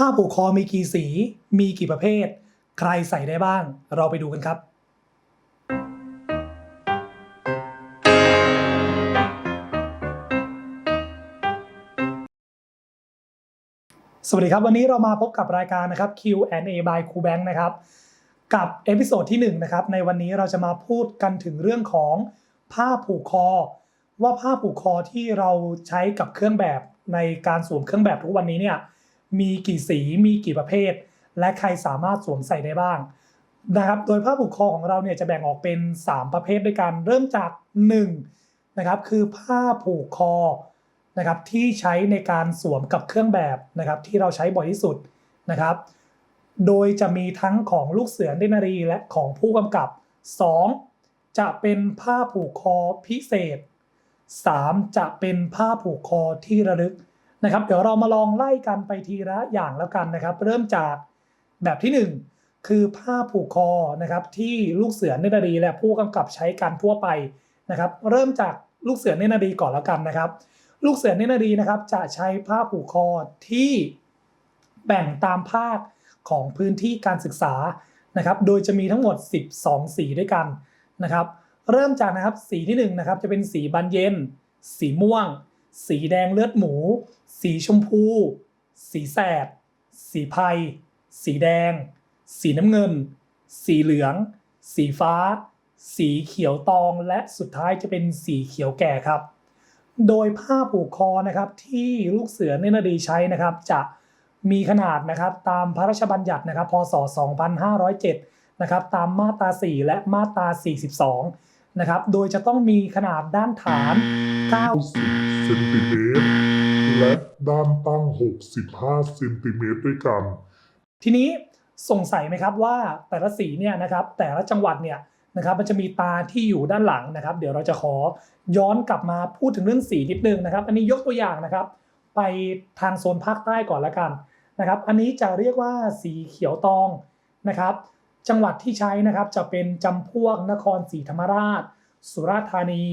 ผ้าผูกคอมีกี่สี มีกี่ประเภท ใครใส่ได้บ้าง เราไปดูกันครับ สวัสดีครับ วันนี้เรามาพบกับรายการนะครับ Q&A by ครูแบงค์นะครับ กับเอพิโซดที่1นะครับ ในวันนี้เราจะมาพูดกันถึงเรื่องของผ้าผูกคอ ว่าผ้าผูกคอที่เราใช้กับเครื่องแบบในการสวมเครื่องแบบทุกวันนี้เนี่ย มีกี่สีมีกี่ประเภท และใครสามารถสวมใส่ได้บ้างนะครับโดยผ้าผูกคอของเราเนี่ยจะแบ่งออกเป็น 3 ประเภทด้วยกันเริ่มจาก1นะครับคือผ้าผูกคอนะครับที่ใช้ในการสวมกับเครื่องแบบนะครับที่เราใช้บ่อยที่สุดนะครับโดยจะมีทั้งของลูกเสือเนตรนารีและของผู้กำกับ 2. จะเป็นผ้าผูกคอพิเศษ 3. จะเป็นผ้าผูกคอที่ระลึก นะครับเดี๋ยวเรามาลองไล่กันไปทีละอย่างแล้วกันนะครับ เริ่มจากแบบที่ 1 คือผ้าผูกคอนะครับที่ลูกเสือเนนารีและผู้กำกับใช้กันทั่วไปนะครับ เริ่มจากลูกเสือเนนารีก่อนแล้วกันนะครับ ลูกเสือเนนารีนะครับจะใช้ผ้าผูกคอที่แบ่งตามภาคของพื้นที่การศึกษานะครับ โดยจะมีทั้งหมด 12 สีด้วยกันนะครับ เริ่มจากนะครับสีที่1นะครับจะเป็นสีบานเย็น สีม่วง สีแดงเลือดหมู สีชมพู สีแสด สีไพรสีแดง สีน้ำเงิน สีเหลือง สีฟ้า สีเขียวตองและสุดท้ายจะเป็นสีเขียวแก่ครับ โดยผ้าผูกคอนะครับที่ลูกเสือเนนารีใช้นะครับ จะมีขนาดนะครับตามพระราชบัญญัตินะครับพศ 2507 นะครับตามมาตรา 4 และมาตรา 42 นะครับ โดยจะต้องมีขนาดด้านฐาน 90เซนติเมตรและด้านตั้ง 65เซนติเมตรด้วยกัน ทีนี้สงสัยไหมครับว่าแต่ละสีเนี่ยนะครับแต่ละจังหวัดเนี่ยนะครับมันจะมีตาที่อยู่ด้านหลังนะครับ เดี๋ยวเราจะขอย้อนกลับมาพูดถึงเรื่องสีนิดนึงนะครับ อันนี้ยกตัวอย่างนะครับ ไปทางโซนภาคใต้ก่อนละกันนะครับ อันนี้จะเรียกว่าสีเขียวตองนะครับ จังหวัดที่ใช้นะครับจะเป็นจำพวกนครศรีธรรมราช สุราษฎร์ธานี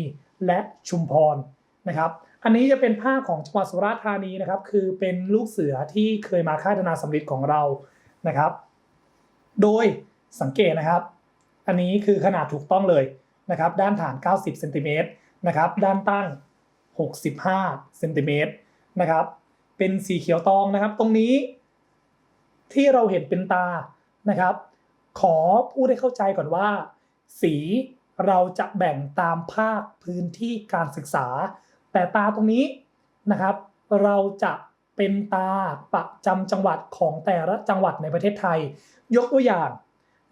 และชุมพรนะครับ อันนี้จะเป็นผ้าของจังหวัดสุราษฎร์ธานีนะครับ คือเป็นลูกเสือที่เคยมาค่ายธนาสำริดของเรานะครับ โดยสังเกตนะครับ อันนี้คือขนาดถูกต้องเลยนะครับ ด้านฐาน 90เซนติเมตรนะครับ ด้านตั้ง 65เซนติเมตรนะครับ เป็นสีเขียวตองนะครับ ตรงนี้ที่เราเห็นเป็นตานะครับ ขอพูดให้เข้าใจก่อนว่า สีเราจะแบ่งตามภาคพื้นที่การศึกษา แต่ตาตรงนี้นะครับ เราจะเป็นตาประจำจังหวัดของแต่ละจังหวัดในประเทศไทย ยกตัวอย่าง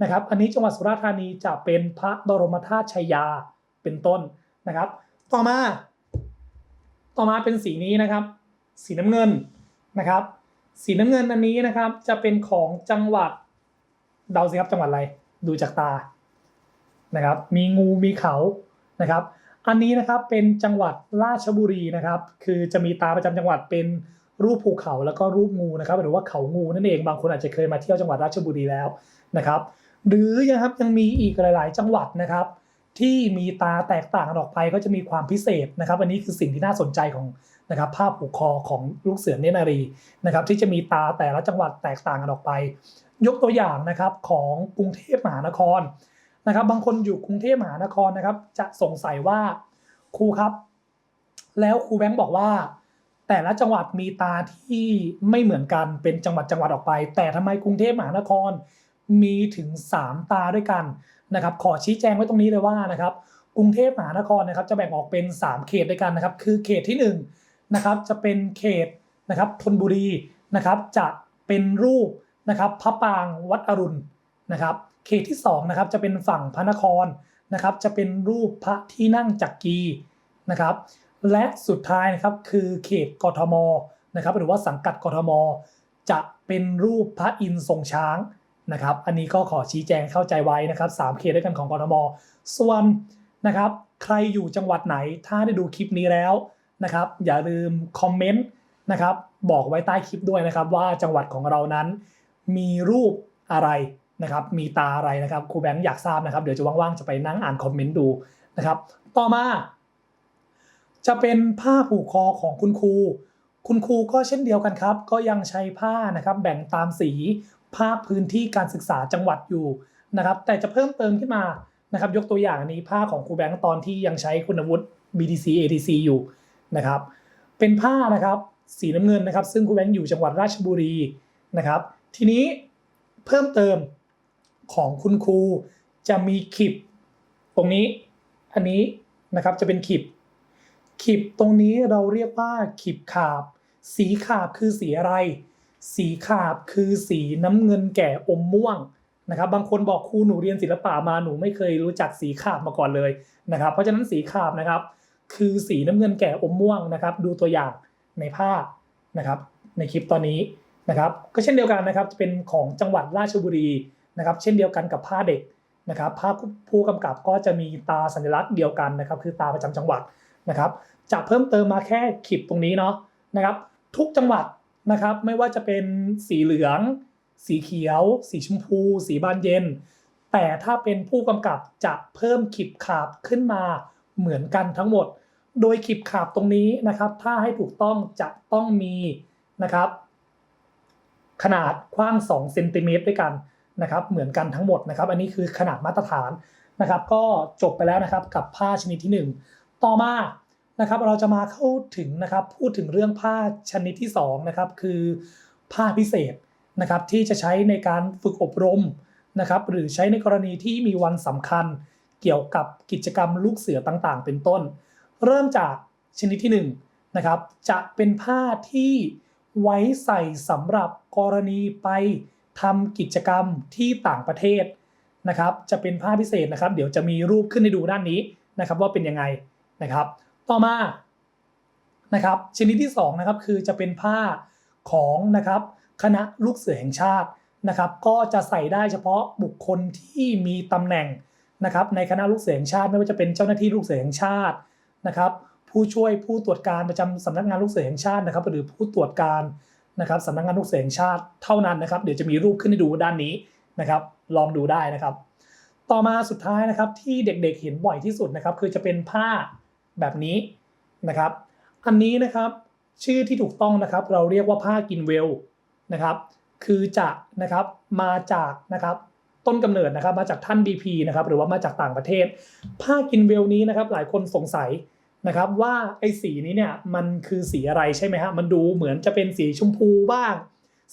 นะครับ อันนี้จังหวัดสุราษฎร์ธานีจะเป็นพระบรมธาตุชัยยาเป็นต้นนะครับ ต่อมา ต่อมาเป็นสีนี้นะครับ สีน้ำเงินนะครับ สีน้ำเงินอันนี้นะครับจะเป็นของจังหวัด เดาสิครับจังหวัดอะไร ดูจากตานะครับ มีงูมีเขานะครับ อันนี้นะครับเป็นจังหวัดราชบุรีนะครับ คือจะมีตาประจำจังหวัดเป็นรูปภูเขาแล้วก็รูปงูนะครับ หรือว่าเขางูนั่นเองบางคนอาจจะเคยมาเที่ยวจังหวัดราชบุรีแล้วนะครับ หรือยังครับยังมีอีกหลาย ๆ จังหวัดนะครับ ที่มีตาแตกต่างกันออกไปก็จะมีความพิเศษนะครับ อันนี้คือสิ่งที่น่าสนใจของ นะครับภาพผูกคอของลูกเสือเนนารีนะครับที่จะมีตาแต่ละจังหวัดแตกต่างกันออกไป ยกตัวอย่างนะครับของกรุงเทพมหานครนะครับ บางคนอยู่กรุงเทพมหานครนะครับ จะสงสัยว่าครูครับ แล้วครูแบงค์บอกว่า แต่ละจังหวัดมีตาที่ไม่เหมือนกันเป็นจังหวัดจังหวัดออกไป แต่ทำไมกรุงเทพมหานครมีถึง 3 ตาด้วยกันนะครับ ขอชี้แจงไว้ตรงนี้เลยว่านะครับกรุงเทพมหานครนะครับจะแบ่งออกเป็น 3 เขตด้วยกันนะครับ คือเขตที่ 1 นะครับจะเป็นเขตนะครับธนบุรีนะครับจะเป็นรูปนะครับพระปางวัดอรุณนะครับเขตที่2นะครับจะเป็นฝั่งพระนครนะครับจะเป็นรูปพระที่นั่งจักรีนะครับและสุดท้ายนะครับคือเขตกทมนะครับหรือว่าสังกัดกทม จะเป็นรูปพระอินทร์ทรงช้างนะครับอันนี้ก็ขอชี้แจงเข้าใจไว้นะครับสามเขตด้วยกันของกทม ส่วนนะครับใครอยู่จังหวัดไหนถ้าได้ดูคลิปนี้แล้ว นะครับ อย่าลืมคอมเมนต์นะครับ บอกไว้ใต้คลิปด้วยนะครับ ว่าจังหวัดของเรานั้น มีรูปอะไรนะครับ มีตาอะไรนะครับครูแบงค์อยากทราบนะครับ เดี๋ยวจะว่างๆจะไปนั่งอ่านคอมเมนต์ดูนะครับ ต่อมา จะเป็นผ้าผูกคอของคุณครู คุณครูก็เช่นเดียวกันครับ ก็ยังใช้ผ้านะครับ แบ่งตามสีภาคพื้นที่การศึกษาจังหวัดอยู่นะครับ แต่จะเพิ่มเติมขึ้นมานะครับ ยกตัวอย่างนี้ผ้าของครูแบงค์ตอนที่ยังใช้คุณวุฒิ BTC ATC อยู่ นะครับ เป็นผ้านะครับสีน้ำเงินนะครับ ซึ่งครูแบงค์อยู่จังหวัดราชบุรีนะครับ ทีนี้เพิ่มเติมของคุณครูจะมีขีบตรงนี้ อันนี้นะครับจะเป็นขีบขีบตรงนี้เราเรียกว่าขีบขาบ สีขาบคือสีอะไร สีขาบคือสีน้ำเงินแก่อมม่วงนะครับ บางคนบอกครูหนูเรียนศิลปะมาหนูไม่เคยรู้จักสีขาบมาก่อนเลยนะครับ เพราะฉะนั้นสีขาบนะครับ คือสีน้ำเงินแก่อมม่วงนะครับ ดูตัวอย่างในภาพนะครับ ในคลิปตอนนี้นะครับ ก็เช่นเดียวกันนะครับจะเป็นของจังหวัดราชบุรีนะครับ เช่นเดียวกันกับผ้าเด็กนะครับภาพผู้กำกับก็จะมีตาสัญลักษณ์เดียวกันนะครับ คือตาประจำจังหวัดนะครับจะเพิ่มเติมมาแค่คลิปตรงนี้เนาะนะครับ ทุกจังหวัดนะครับ ไม่ว่าจะเป็นสีเหลือง สีเขียว สีชมพู สีบานเย็น แต่ถ้าเป็นผู้กำกับจะเพิ่มขีบขาบขึ้นมาเหมือนกันทั้งหมด โดยขีบขาบตรงนี้นะครับ ถ้าให้ถูกต้องจะต้องมีนะครับ ขนาดกว้าง2เซนติเมตรด้วยกันนะครับ เหมือนกันทั้งหมดนะครับ อันนี้คือขนาดมาตรฐานนะครับ ก็จบไปแล้วนะครับกับผ้าชนิดที่ 1 ต่อมานะครับ เราจะมาเข้าถึงนะครับ พูดถึงเรื่องผ้าชนิดที่2นะครับ คือผ้าพิเศษนะครับ ที่จะใช้ในการฝึกอบรมนะครับ หรือใช้ในกรณีที่มีวันสำคัญ เกี่ยวกับกิจกรรมลูกเสือต่างๆ เป็นต้น เริ่มจากชนิดที่1นะครับจะเป็นผ้าที่ไว้ใส่สำหรับกรณีไปทำกิจกรรมที่ต่างประเทศนะครับจะเป็นผ้าพิเศษนะครับ เดี๋ยวจะมีรูปขึ้นให้ดูด้านนี้นะครับว่าเป็นยังไงนะครับ ต่อมานะครับชนิดที่2นะครับคือจะเป็นผ้าของนะครับคณะลูกเสือแห่งชาตินะครับ ก็จะใส่ได้เฉพาะบุคคลที่มีตำแหน่งนะครับในคณะลูกเสือแห่งชาติ ไม่ว่าจะเป็นเจ้าหน้าที่ลูกเสือแห่งชาติ นะครับผู้ช่วยผู้ตรวจการประจำสำนักงานลูกเสือแห่งชาตินะครับ หรือผู้ตรวจการนะครับสำนักงานลูกเสือแห่งชาติเท่านั้นนะครับ เดี๋ยวจะมีรูปขึ้นให้ดูด้านนี้นะครับ ลองดูได้นะครับ ต่อมาสุดท้ายนะครับที่เด็กๆเห็นบ่อยที่สุดนะครับ คือจะเป็นผ้าแบบนี้นะครับ อันนี้นะครับชื่อที่ถูกต้องนะครับ เราเรียกว่าผ้ากินเวลนะครับ คือจะนะครับมาจากนะครับ ต้นกำเนิดนะครับมาจากท่าน BP นะครับหรือว่ามาจากต่างประเทศ ผ้ากินเวลนี้นะครับหลายคนสงสัยนะครับว่าไอ้สีนี้เนี่ยมันคือสีอะไรใช่ไหมฮะมันดูเหมือนจะเป็นสีชมพูบ้าง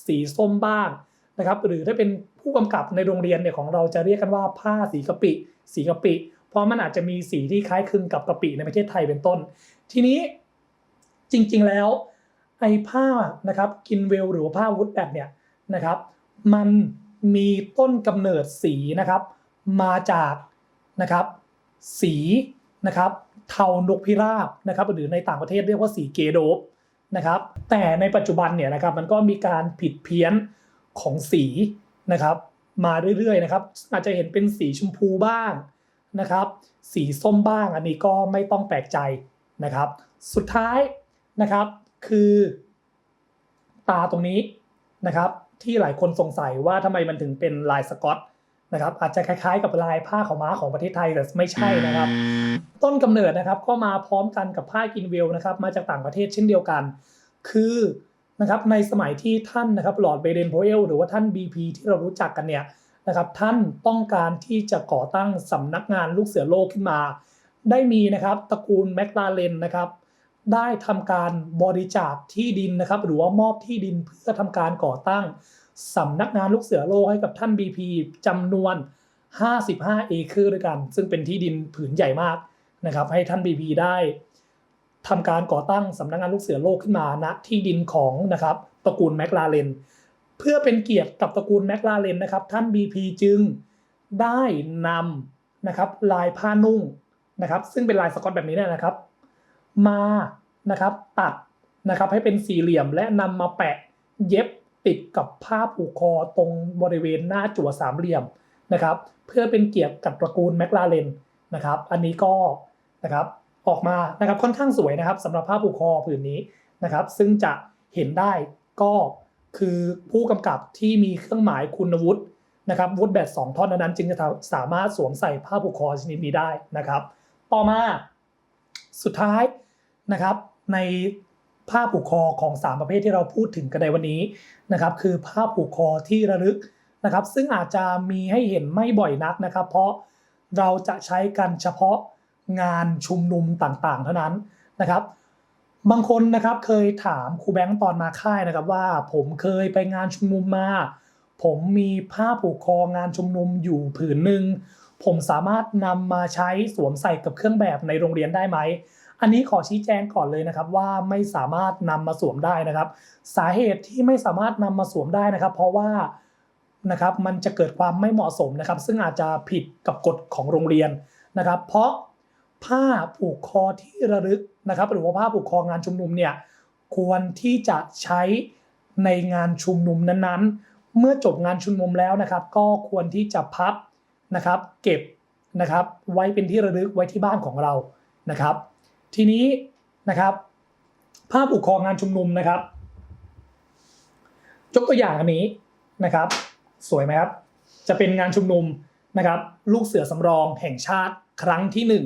สีส้มบ้างนะครับหรือถ้าเป็นผู้กำกับในโรงเรียนเนี่ยของเราจะเรียกกันว่าผ้าสีกะปิ สีกะปิ เพราะมันอาจจะมีสีที่คล้ายคลึงกับกะปิในประเทศไทยเป็นต้น ทีนี้จริงๆแล้วไอ้ผ้านะครับกินเวลหรือว่าผ้าวุฒแบบเนี่ยนะครับมัน มีต้นกำเนิดสีนะครับ มาจากนะครับ สีนะครับเทานกพิราบนะครับ หรือในต่างประเทศเรียกว่าสีเกโดบนะครับ แต่ในปัจจุบันเนี่ยนะครับมันก็มีการผิดเพี้ยนของสีนะครับ มาเรื่อยๆนะครับ อาจจะเห็นเป็นสีชมพูบ้างนะครับ สีส้มบ้างอันนี้ก็ไม่ต้องแปลกใจนะครับ สุดท้ายนะครับคือตาตรงนี้นะครับ ที่หลายคนสงสัยว่าทำไมมันถึงเป็นลายสกอตนะครับอาจจะคล้ายๆกับลายผ้าขาวม้าของประเทศไทยแต่ไม่ใช่นะครับ ต้นกำเนิดนะครับก็มาพร้อมกันกับผ้ากินเวลนะครับ มาจากต่างประเทศเช่นเดียวกัน คือนะครับในสมัยที่ท่านนะครับหลอร์ดเบเดนโพเอลหรือว่าท่าน BP ที่เรารู้จักกันเนี่ยนะครับท่านต้องการที่จะก่อตั้งสำนักงานลูกเสือโลกขึ้นมา ได้มีนะครับตระกูลแมคลาเรนนะครับ ได้ทำการบริจาคที่ดินนะครับ หรือว่ามอบที่ดินเพื่อทำการก่อตั้งสำนักงานลูกเสือโลกให้กับท่าน BP จำนวน 55 เอเคอร์ด้วยกัน ซึ่งเป็นที่ดินผืนใหญ่มากนะครับ ให้ท่าน BP ได้ทำการก่อตั้งสำนักงานลูกเสือโลกขึ้นมาณที่ดินของนะครับตระกูลแมคลาเรนเพื่อเป็นเกียรติกับตระกูลแมคลาเรนนะครับ ท่าน BP จึงได้นำนะครับลายผ้านุ่งนะครับ ซึ่งเป็นลายสกอตแบบนี้เนี่ยนะครับ มานะครับตัดนะครับให้เป็นสี่เหลี่ยมและนำมาแปะเย็บติดกับผ้าผูกคอตรงบริเวณหน้าจั่วสามเหลี่ยมนะครับ เพื่อเป็นเกียรติกับตระกูลแมคลาเรนนะครับ อันนี้ก็นะครับออกมานะครับค่อนข้างสวยนะครับสำหรับผ้าผูกคอผืนนี้นะครับ ซึ่งจะเห็นได้ก็คือผู้กำกับที่มีเครื่องหมายคุณวุฒินะครับวุฒิแบบสองท่อนนั้นจึงจะสามารถสวมใส่ผ้าผูกคอชนิดนี้ได้นะครับ ต่อมาสุดท้าย นะครับ ในผ้าผูกคอของ 3 ประเภทที่เราพูดถึงกันในวันนี้นะครับ คือผ้าผูกคอที่ระลึกนะครับ ซึ่งอาจจะมีให้เห็นไม่บ่อยนักนะครับ เพราะเราจะใช้กันเฉพาะงานชุมนุมต่างๆ เท่านั้นนะครับ บางคนนะครับเคยถามครูแบงค์ตอนมาค่ายนะครับว่าผมเคยไปงานชุมนุมมา ผมมีผ้าผูกคองานชุมนุมอยู่ผืนหนึ่งผมสามารถนำมาใช้สวมใส่กับเครื่องแบบในโรงเรียนได้ไหม อันนี้ขอชี้แจงก่อนเลยนะครับว่าไม่สามารถนำมาสวมได้นะครับ สาเหตุที่ไม่สามารถนำมาสวมได้นะครับ เพราะว่านะครับมันจะเกิดความไม่เหมาะสมนะครับ ซึ่งอาจจะผิดกับกฎของโรงเรียนนะครับ เพราะผ้าผูกคอที่ระลึกนะครับ หรือว่าผ้าผูกคองานชุมนุมเนี่ยควรที่จะใช้ในงานชุมนุมนั้นๆ เมื่อจบงานชุมนุมแล้วนะครับ ก็ควรที่จะพับนะครับ เก็บนะครับ ไว้เป็นที่ระลึกไว้ที่บ้านของเรานะครับ ทีนี้นะครับ ภาพผูกคองานชุมนุมนะครับยกตัวอย่างอันนี้นะครับ สวยไหมครับ จะเป็นงานชุมนุมนะครับ ลูกเสือสำรองแห่งชาติครั้งที่หนึ่ง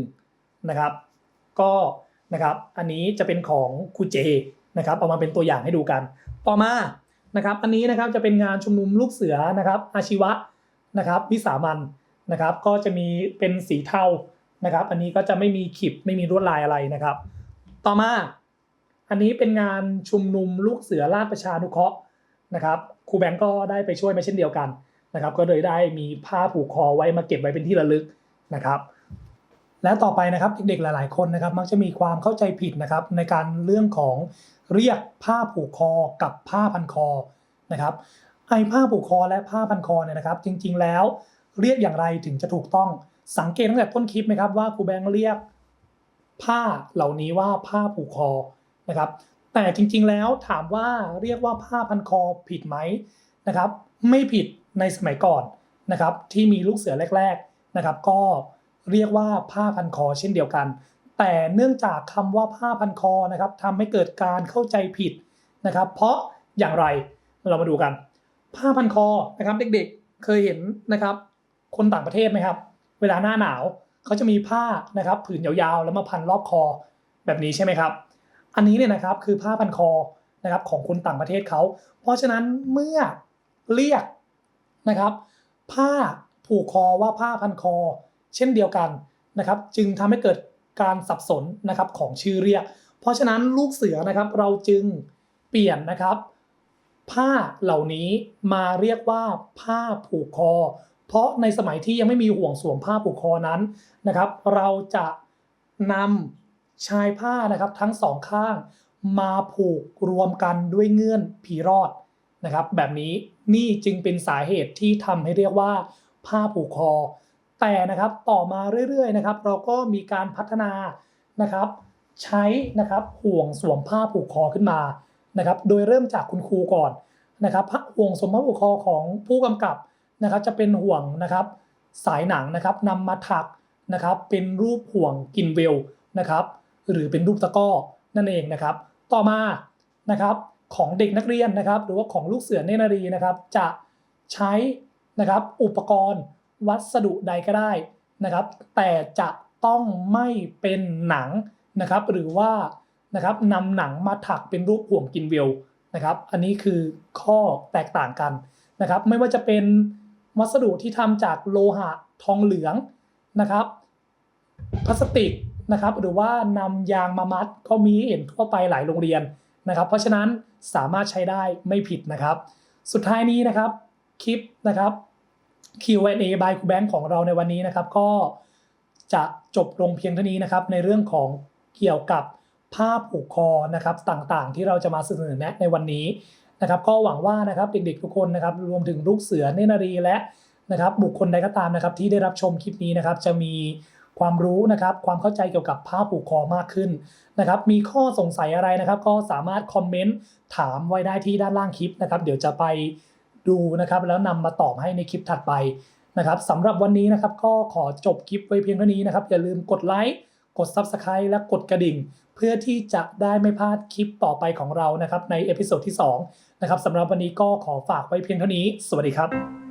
นะครับ ก็นะครับอันนี้จะเป็นของครูเจนะครับเอามาเป็นตัวอย่างให้ดูกัน ต่อมานะครับ อันนี้นะครับจะเป็นงานชุมนุมลูกเสือนะครับ อาชีวะนะครับ วิสามันนะครับ ก็จะมีเป็นสีเทา นะครับ อันนี้ก็จะไม่มีขีดไม่มีลวดลายอะไรนะครับ ต่อมาอันนี้เป็นงานชุมนุมลูกเสือราชประชานุเคราะห์นะครับครูแบงก์ก็ได้ไปช่วยมาเช่นเดียวกันนะครับ ก็เลยได้มีผ้าผูกคอไว้มาเก็บไว้เป็นที่ระลึกนะครับ และต่อไปนะครับเด็กๆหลาย ๆ คนนะครับ มักจะมีความเข้าใจผิดนะครับในการเรื่องของเรียกผ้าผูกคอกับผ้าพันคอนะครับไอ้ผ้าผูกคอและผ้าพันคอเนี่ยนะครับ จริง ๆ แล้วเรียกอย่างไรถึงจะถูกต้อง สังเกตตั้งแต่ต้นคลิปไหมครับว่าครูแบงค์เรียกผ้าเหล่านี้ว่าผ้าผูกคอนะครับ แต่จริงๆแล้วถามว่าเรียกว่าผ้าพันคอผิดไหมนะครับ ไม่ผิดในสมัยก่อนนะครับ ที่มีลูกเสือแรก ๆนะครับ ก็เรียกว่าผ้าพันคอเช่นเดียวกัน แต่เนื่องจากคำว่าผ้าพันคอนะครับทำให้เกิดการเข้าใจผิดนะครับ เพราะอย่างไรเรามาดูกัน ผ้าพันคอนะครับ เด็กๆเคยเห็นนะครับ คนต่างประเทศไหมครับ เวลาหน้าหนาวเขาจะมีผ้านะครับผืนยาวๆ แล้วมาพันรอบคอแบบนี้ใช่ไหมครับ อันนี้เนี่ยนะครับคือผ้าพันคอนะครับของคนต่างประเทศเขา เพราะฉะนั้นเมื่อเรียกนะครับผ้าผูกคอว่าผ้าพันคอ เช่นเดียวกันนะครับ จึงทำให้เกิดการสับสนนะครับของชื่อเรียก เพราะฉะนั้นลูกเสือนะครับเราจึงเปลี่ยนนะครับ ผ้าเหล่านี้มาเรียกว่าผ้าผูกคอ เพราะในสมัยที่ยังไม่มีห่วงสวมผ้าผูกคอนั้นนะครับ เราจะนำชายผ้านะครับทั้งสองข้างมาผูกรวมกันด้วยเงื่อนผีรอดนะครับ แบบนี้นี่จึงเป็นสาเหตุที่ทำให้เรียกว่าผ้าผูกคอ แต่นะครับต่อมาเรื่อยๆนะครับ เราก็มีการพัฒนานะครับ ใช้นะครับห่วงสวมผ้าผูกคอขึ้นมานะครับ โดยเริ่มจากคุณครูก่อนนะครับผ้าห่วงสวมผ้าผูกคอของผู้กำกับ นะครับจะเป็นห่วงนะครับสายหนังนะครับนำมาถักนะครับเป็นรูปห่วงกินเวลนะครับหรือเป็นรูปตะก้อนั่นเองนะครับ ต่อมานะครับของเด็กนักเรียนนะครับ หรือว่าของลูกเสือเนนารีนะครับ จะใช้นะครับอุปกรณ์วัสดุใดก็ได้นะครับ แต่จะต้องไม่เป็นหนังนะครับ หรือว่านะครับนำหนังมาถักเป็นรูปห่วงกินเวลนะครับ อันนี้คือข้อแตกต่างกันนะครับ ไม่ว่าจะเป็น วัสดุที่ทำจากโลหะทองเหลืองนะครับพลาสติกนะครับหรือว่านำยางมามัดก็มีเห็นทั่วไปหลายโรงเรียนนะครับ เพราะฉะนั้นสามารถใช้ได้ไม่ผิดนะครับ สุดท้ายนี้นะครับคลิปนะครับ Q&A by ครูแบงค์ของเราในวันนี้นะครับ ก็จะจบลงเพียงเท่านี้นะครับ ในเรื่องของเกี่ยวกับผ้าผูกคอนะครับต่างๆ ที่เราจะมาเสนอแนะในวันนี้ นะครับก็หวังว่านะครับเด็กๆทุกคนนะครับรวมถึงลูกเสือเนนารีและนะครับบุคคลใดก็ตามนะครับที่ได้รับชมคลิปนี้นะครับจะมีความรู้นะครับความเข้าใจเกี่ยวกับผ้าผูกคอมากขึ้นนะครับมีข้อสงสัยอะไรนะครับ ก็สามารถคอมเมนต์ถามไว้ได้ที่ด้านล่างคลิปนะครับ เดี๋ยวจะไปดูนะครับแล้วนำมาตอบให้ในคลิปถัดไปนะครับสำหรับวันนี้นะครับก็ขอจบคลิปไว้เพียงเท่านี้นะครับอย่าลืมกดไลค์ กด Subscribe และกดกระดิ่ง เพื่อที่จะได้ไม่พลาดคลิปต่อไปของเรานะครับในเอพิโซดที่2นะครับสำหรับวันนี้ก็ขอฝากไว้เพียงเท่านี้ สวัสดีครับ